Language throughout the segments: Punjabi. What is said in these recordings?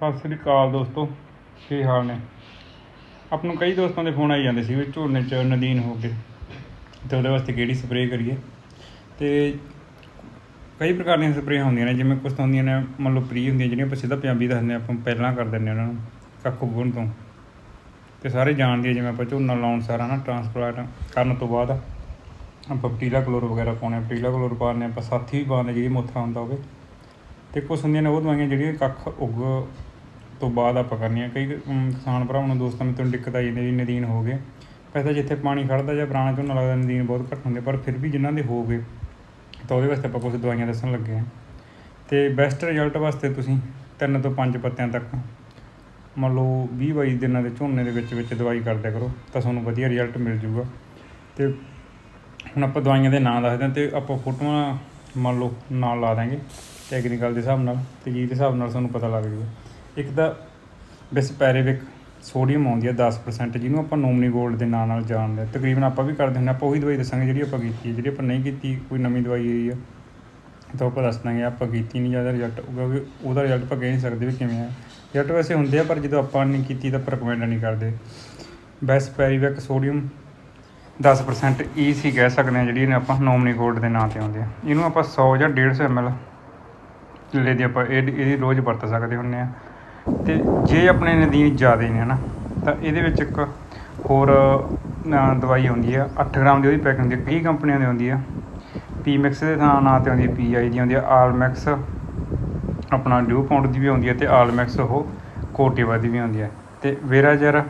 ਸਤਿ ਸ੍ਰੀ ਅਕਾਲ ਦੋਸਤੋ ਕੀ ਹਾਲ ਨੇ? ਆਪ ਨੂੰ ਕਈ ਦੋਸਤਾਂ ਦੇ ਫੋਨ ਆਈ ਜਾਂਦੇ ਸੀ ਵੀ ਝੋਨੇ ਚ ਨਦੀਨ ਹੋ ਗਏ ਤੇ ਉਹਦੇ ਵਾਸਤੇ ਕਿਹੜੀ ਸਪਰੇਅ ਕਰੀਏ? ਤੇ ਕਈ ਪ੍ਰਕਾਰ ਦੀਆਂ ਸਪਰੇਆਂ ਹੁੰਦੀਆਂ ਨੇ ਜਿਵੇਂ ਕੁਝ ਤਾਂ ਹੁੰਦੀਆਂ ਨੇ ਮੰਨ ਲਓ ਪ੍ਰੀ ਹੁੰਦੀਆਂ ਜਿਹੜੀਆਂ ਆਪਾਂ ਸਿੱਧਾ ਪੰਜਾਬੀ ਦੱਸਦੇ ਹਾਂ, ਆਪਾਂ ਪਹਿਲਾਂ ਕਰ ਦਿੰਦੇ ਹਾਂ ਉਹਨਾਂ ਨੂੰ ਕੱਖ ਉਗਣ ਤੋਂ। ਤੇ ਸਾਰੇ ਜਾਣਦੇ ਆ ਜਿਵੇਂ ਆਪਾਂ ਝੋਨਾ ਲਾਉਣ ਸਾਰਾ ਨਾ ਟਰਾਂਸਪਲਾਂਟ ਕਰਨ ਤੋਂ ਬਾਅਦ ਆਪਾਂ ਪਟੀਲਾ ਕਲੋਰ ਵਗੈਰਾ ਪਾਉਣੇ ਆ ਪਟੀਲਾ ਕਲੋਰ ਪਾਉਂਦੇ ਹਾਂ ਆਪਾਂ ਸਾਥੀ ਵੀ ਪਾਉਂਦੇ ਹਾਂ ਜਿਹੜੀ ਮੋਥਾ ਹੁੰਦਾ ਹੋਵੇ ਤੇ ਕੁਛ ਹੁੰਦੀਆਂ ਨੇ, ਉਹ ਦਵਾਈਆਂ ਜਿਹੜੀਆਂ ਕੱਖ ਉੱਗ ਤੋਂ ਬਾਅਦ ਆਪਾਂ ਕਰਨੀਆਂ। ਕਈ ਕਿਸਾਨ ਭਰਾਵਾਂ ਨੂੰ ਦੋਸਤਾਂ ਨੂੰ ਦਿੱਕਤ ਆਈ ਜਾਂਦੀ ਵੀ ਨਦੀਨ ਹੋ ਗਏ। ਵੈਸੇ ਜਿੱਥੇ ਪਾਣੀ ਖੜਦਾ ਜਾਂ ਪੁਰਾਣਾ ਝੋਨਾ ਲੱਗਦਾ ਨਦੀਨ ਬਹੁਤ ਘੱਟ ਹੁੰਦੇ, ਪਰ ਫਿਰ ਵੀ ਜਿਨ੍ਹਾਂ ਦੇ ਹੋ ਗਏ, ਤਾਂ ਉਹਦੇ ਵਾਸਤੇ ਆਪਾਂ ਕੁਝ ਦਵਾਈਆਂ ਦੱਸਣ ਲੱਗੇ ਹਾਂ। ਤੇ ਬੈਸਟ ਰਿਜ਼ਲਟ ਵਾਸਤੇ ਤੁਸੀਂ ਤਿੰਨ ਤੋਂ ਪੰਜ ਪੱਤਿਆਂ ਤੱਕ, ਮੰਨ ਲਓ 20 22 ਦਿਨਾਂ ਦੇ ਝੋਨੇ ਦੇ ਵਿੱਚ ਵਿੱਚ ਦਵਾਈ ਕਰਦਿਆ ਕਰੋ, ਤਾਂ ਤੁਹਾਨੂੰ ਵਧੀਆ ਰਿਜ਼ਲਟ ਮਿਲ ਜੂਗਾ। ਤੇ ਹੁਣ ਆਪਾਂ ਦਵਾਈਆਂ ਦੇ ਨਾਂ ਦੱਸਦੇ ਹਾਂ ਤੇ ਆਪਾਂ ਫੋਟੋਆਂ ਮੰਨ ਲਓ ਨਾਲ ਲਾ ਦਾਂਗੇ ਟੈਕਨੀਕਲ ਦੇ ਹਿਸਾਬ ਨਾਲ ਤੇ ਜੀ ਦੇ ਹਿਸਾਬ ਨਾਲ ਸਾਨੂੰ ਪਤਾ ਲੱਗ ਜੂਗਾ। ਇੱਕ ਤਾਂ ਬਿਸਪੈਰੇਵਿਕ ਸੋਡੀਅਮ ਆਉਂਦੀ ਹੈ 10% ਜਿਹਨੂੰ ਆਪਾਂ ਨੋਮਨੀ ਗੋਲਡ ਦੇ ਨਾਂ ਨਾਲ ਜਾਣਦੇ ਹਾਂ ਤਕਰੀਬਨ ਆਪਾਂ ਵੀ ਕਰਦੇ ਹੁੰਦੇ ਹਾਂ, ਆਪਾਂ ਉਹੀ ਦਵਾਈ ਦੱਸਾਂਗੇ ਜਿਹੜੀ ਆਪਾਂ ਕੀਤੀ ਹੈ, ਜਿਹੜੀ ਆਪਾਂ ਨਹੀਂ ਕੀਤੀ, ਕੋਈ ਨਵੀਂ ਦਵਾਈ ਆਈ ਆ। ਤਾਂ ਆਪਾਂ ਦੱਸ ਦਾਂਗੇ, ਆਪਾਂ ਕੀਤੀ ਨਹੀਂ ਜ਼ਿਆਦਾ ਰਿਜ਼ਲਟ ਕਿਉਂਕਿ ਉਹਦਾ ਰਿਜ਼ਲਟ ਆਪਾਂ ਕਹਿ ਨਹੀਂ ਸਕਦੇ ਵੀ ਕਿਵੇਂ ਆ। ਰਿਜ਼ਲਟ ਵੈਸੇ ਹੁੰਦੇ ਆ, ਪਰ ਜਦੋਂ ਆਪਾਂ ਨਹੀਂ ਕੀਤੀ ਤਾਂ ਆਪਾਂ ਰਿਕਮੈਂਡ ਨਹੀਂ ਕਰਦੇ। ਬੈਸਪੈਰੀਵਿਕ ਸੋਡੀਅਮ 10% ਸੀ ਕਹਿ ਸਕਦੇ ਹਾਂ, ਜਿਹੜੀ ਨੇ ਆਪਾਂ ਨੋਮਨੀ ਗੋਲਡ ਦੇ ਨਾਂ ਤੇ ਆਉਂਦੇ ਆ। ਇਹਨੂੰ ਆਪਾਂ 100 ਜਾਂ 150 ml ਕਿੱਲੇ ਦੀ ਆਪਾਂ ਇਹ ਇਹਦੀ ਰੋਜ਼ ਵਰਤ ਸਕਦੇ ਹੁੰਦੇ ਆ। ਤੇ ਜੇ ਆਪਣੇ ਨਦੀਨ ਜ਼ਿਆਦੇ ਨੇ ਨਾ ਤਾਂ ਇਹਦੇ ਵਿੱਚ ਇੱਕ ਹੋਰ ਦਵਾਈ ਆਉਂਦੀ ਆ 8 ਗ੍ਰਾਮ ਦੀ ਉਹਦੀ ਪੈਕਿੰਗ ਹੁੰਦੀ ਆ, ਕਈ ਕੰਪਨੀਆਂ ਦੀ ਆਉਂਦੀ ਆ। ਪੀ ਮਿਕਸ ਦੇ ਥਾਂ ਨਾਂ ਤੇ ਆਉਂਦੀ ਆ ਪੀ ਆਈ ਦੀ ਆਉਂਦੀ ਆ ਆਲ ਮਿਕਸ ਆਪਣਾ ਡਿਊ ਪਾਊਂਡ ਦੀ ਵੀ ਆਉਂਦੀ ਹੈ ਤੇ ਆਲ ਮਿਕਸ ਉਹ ਕੋਟੇਵਾ ਦੀ ਵੀ ਆਉਂਦੀ ਹੈ ਤੇ ਵੇਰਾਜਰ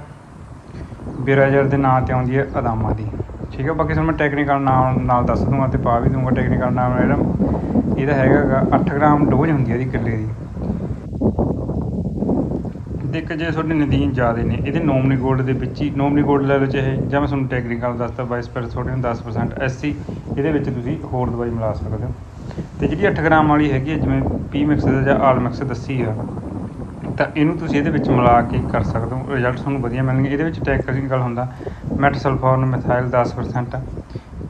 ਵੇਰਾਜਰ ਦੇ ਨਾਂ ਤੇ ਆਉਂਦੀ ਹੈ ਅਦਾਮਾ ਦੀ। ਠੀਕ ਹੈ, ਬਾਕੀ ਤੁਹਾਨੂੰ ਮੈਂ ਟੈਕਨੀਕਲ ਨਾਮ ਨਾਲ ਦੱਸ ਦੂੰਗਾ ਤੇ ਪਾ ਵੀ ਦੂੰਗਾ ਟੈਕਨੀਕਲ ਨਾਮ ਮੈਡਮ। ਇਹਦਾ ਹੈਗਾ ਗਾ 8 ਗ੍ਰਾਮ ਡੋਜ਼ ਹੁੰਦੀ ਹੈ ਇਹਦੀ ਕਿੱਲੇ ਦੀ। ਤੇ ਜੇ ਤੁਹਾਡੇ ਨਦੀਨ ਜ਼ਿਆਦੇ ਨੇ, ਇਹਦੇ ਨੋਮਨੀ ਗੋਲਡ ਦੇ ਵਿੱਚ ਹੀ, ਨੋਮਨੀ ਗੋਲਡ ਲੈ ਲਓ ਚਾਹੇ ਜਾਂ ਮੈਂ ਤੁਹਾਨੂੰ ਟੈਕਨੀਕਲ ਦੱਸਤਾ 22% ਸੋਡੀਅਮ 10% ਐਸਸੀ ਇਹਦੇ ਵਿੱਚ ਤੁਸੀਂ ਹੋਰ ਦਵਾਈ ਮਿਲਾ ਸਕਦੇ ਹੋ। ਤੇ ਜਿਹੜੀ 8 ਗ੍ਰਾਮ ਵਾਲੀ ਹੈਗੀ ਹੈ, ਜਿਵੇਂ ਪੀ ਮਿਕਸ ਦਾ ਜਾਂ ਆਲ ਮਿਕਸ ਦੱਸੀ ਆ, ਤਾਂ ਇਹਨੂੰ ਤੁਸੀਂ ਇਹਦੇ ਵਿੱਚ ਮਿਲਾ ਕੇ ਕਰ ਸਕਦੇ ਹੋ ਰਿਜ਼ਲਟ ਤੁਹਾਨੂੰ ਵਧੀਆ ਮਿਲਣਗੇ। ਇਹਦੇ ਵਿੱਚ ਟੈਕਨੀਕਲ ਹੁੰਦਾ ਮੈਟਸਲਫੋਰਨ ਮਿਥਾਈਲ 10%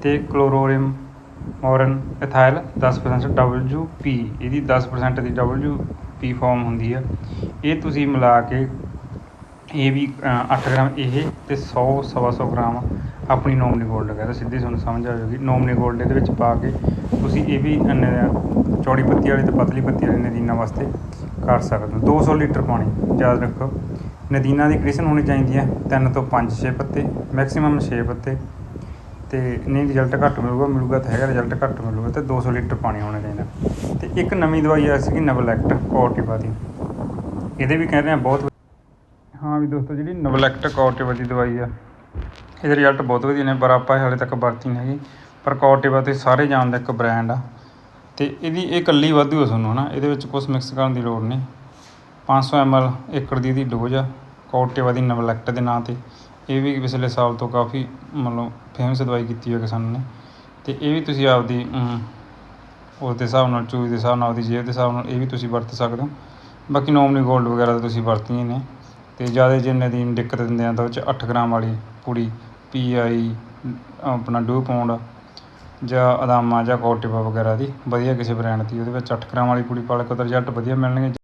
ਤੇ ਕਲੋਰੋਰਿਮ ਮੋਰਨ ਇਥਾਈਲ 10% WP ਇਹਦੀ 10% ਦੀ WP ਫਾਰਮ ਹੁੰਦੀ ਆ। ਇਹ ਤੁਸੀਂ ਮਿਲਾ ਕੇ ਇਹ ਵੀ 8 ਗ੍ਰਾਮ ਇਹ ਤੇ 100 ਸਵਾ ਸੌ ਗ੍ਰਾਮ ਆਪਣੀ ਨੋਮਨੀ ਗੋਲਡ ਕਹਿੰਦਾ ਸਿੱਧੀ ਤੁਹਾਨੂੰ ਸਮਝ ਆ ਜਾਊਗੀ। ਨੋਮਨੀ ਗੋਲਡ ਇਹਦੇ ਵਿੱਚ ਪਾ ਕੇ ਤੁਸੀਂ ਇਹ ਵੀ ਨ- ਚੌੜੀ ਪੱਤੀ ਵਾਲੀ ਤੇ ਪਤਲੀ ਪੱਤੀ ਵਾਲੀ ਨਦੀਨਾਂ ਵਾਸਤੇ ਕਰ ਸਕਦੇ ਹੋ। 200 ਲੀਟਰ ਪਾਣੀ, ਯਾਦ ਰੱਖੋ। ਨਦੀਨਾਂ ਦੀ ਕ੍ਰਿਸ਼ਨ ਹੋਣੀ ਚਾਹੀਦੀ ਹੈ। ਤਿੰਨ ਤੋਂ 5 6 ਪੱਤੇ ਮੈਕਸਿਮਮ 6 ਪੱਤੇ। ਤੇ ਨਹੀਂ ਰਿਜ਼ਲਟ ਘੱਟ ਮਿਲੂਗਾ ਮਿਲੂਗਾ ਤਾਂ ਹੈਗਾ ਰਿਜ਼ਲਟ ਘੱਟ ਮਿਲੂਗਾ ਤੇ 200 ਲੀਟਰ ਪਾਣੀ ਹੋਣਾ ਚਾਹੀਦਾ। ਤੇ ਇੱਕ ਨਵੀਂ ਦਵਾਈ ਆ ਸੀਗੀ ਨਵਲੈਕਟ, ਕੋਰਟਿਵਾ ਦੀ। ਇਹਦੇ ਵੀ ਕਹਿੰਦੇ ਆ ਬਹੁਤ ਹਾਂ ਵੀ ਦੋਸਤੋ, ਜਿਹੜੀ ਨਵਲੈਕਟ, ਕੋਰਟਿਵਾ ਦੀ ਦਵਾਈ ਆ, ਇਹਦੇ ਰਿਜ਼ਲਟ ਬਹੁਤ ਵਧੀਆ ਨੇ, ਪਰ ਆਪਾਂ ਹਾਲੇ ਤੱਕ ਵਰਤੀ ਨਹੀਂ ਹੈਗੀ। ਪਰ ਕੋਰਟਿਵਾ ਤੇ ਸਾਰੇ ਜਾਣਦੇ ਇੱਕ ਬ੍ਰਾਂਡ ਆ। ਤੇ ਇਹਦੀ ਇਹ ਇਕੱਲੀ ਵਾਧੂ ਆ ਤੁਹਾਨੂੰ, ਹਨਾ? ਇਹਦੇ ਵਿੱਚ ਕੁਝ ਮਿਕਸ ਕਰਨ ਦੀ ਲੋੜ ਨਹੀਂ। 500 ml ਏਕੜ ਦੀ ਇਹਦੀ ਡੋਜ਼ ਆ ਕੋਰਟਿਵਾ ਦੀ ਨਵਲੈਕਟ ਦੇ ਨਾਂ ਤੇ। ਇਹ ਵੀ ਪਿਛਲੇ ਸਾਲ ਤੋਂ ਕਾਫੀ ਮਤਲਬ ਫੇਮਸ ਦਵਾਈ ਕੀਤੀ ਹੋਈ ਕਿਸਾਨਾਂ ਨੇ। ਅਤੇ ਇਹ ਵੀ ਤੁਸੀਂ ਆਪਦੀ ਅਮ, ਉਸ ਦੇ ਹਿਸਾਬ ਨਾਲ ਚੂਜ਼ ਦੇ ਹਿਸਾਬ ਨਾਲ ਆਪਦੀ ਜੇਬ ਦੇ ਹਿਸਾਬ ਨਾਲ ਇਹ ਵੀ ਤੁਸੀਂ ਵਰਤ ਸਕਦੇ ਹੋ। ਬਾਕੀ ਨੋਮਨੀ ਗੋਲਡ ਵਗੈਰਾ ਤਾਂ ਤੁਸੀਂ ਵਰਤੀਆਂ ਨੇ। ਅਤੇ ਜ਼ਿਆਦਾ ਜਿੰਨੇ ਦੀ ਦਿੱਕਤ ਦਿੰਦੇ ਆ ਤਾਂ ਉਹ ਚ 8 ਗ੍ਰਾਮ ਵਾਲੀ ਪੂੜੀ ਪੀ ਆਈ ਆਪਣਾ ਡੂ ਪਾਉਂਡ ਜਾਂ ਅਦਾਮਾ ਜਾਂ ਕੋਟਿਵਾ ਵਗੈਰਾ ਦੀ ਵਧੀਆ ਕਿਸੇ ਬ੍ਰਾਂਡ ਦੀ ਉਹਦੇ ਵਿੱਚ 8 ਗ੍ਰਾਮ ਵਾਲੀ ਪੂੜੀ ਪਾ ਕੇ ਤਾਂ ਰਿਜ਼ਲਟ ਵਧੀਆ ਮਿਲਣਗੇ।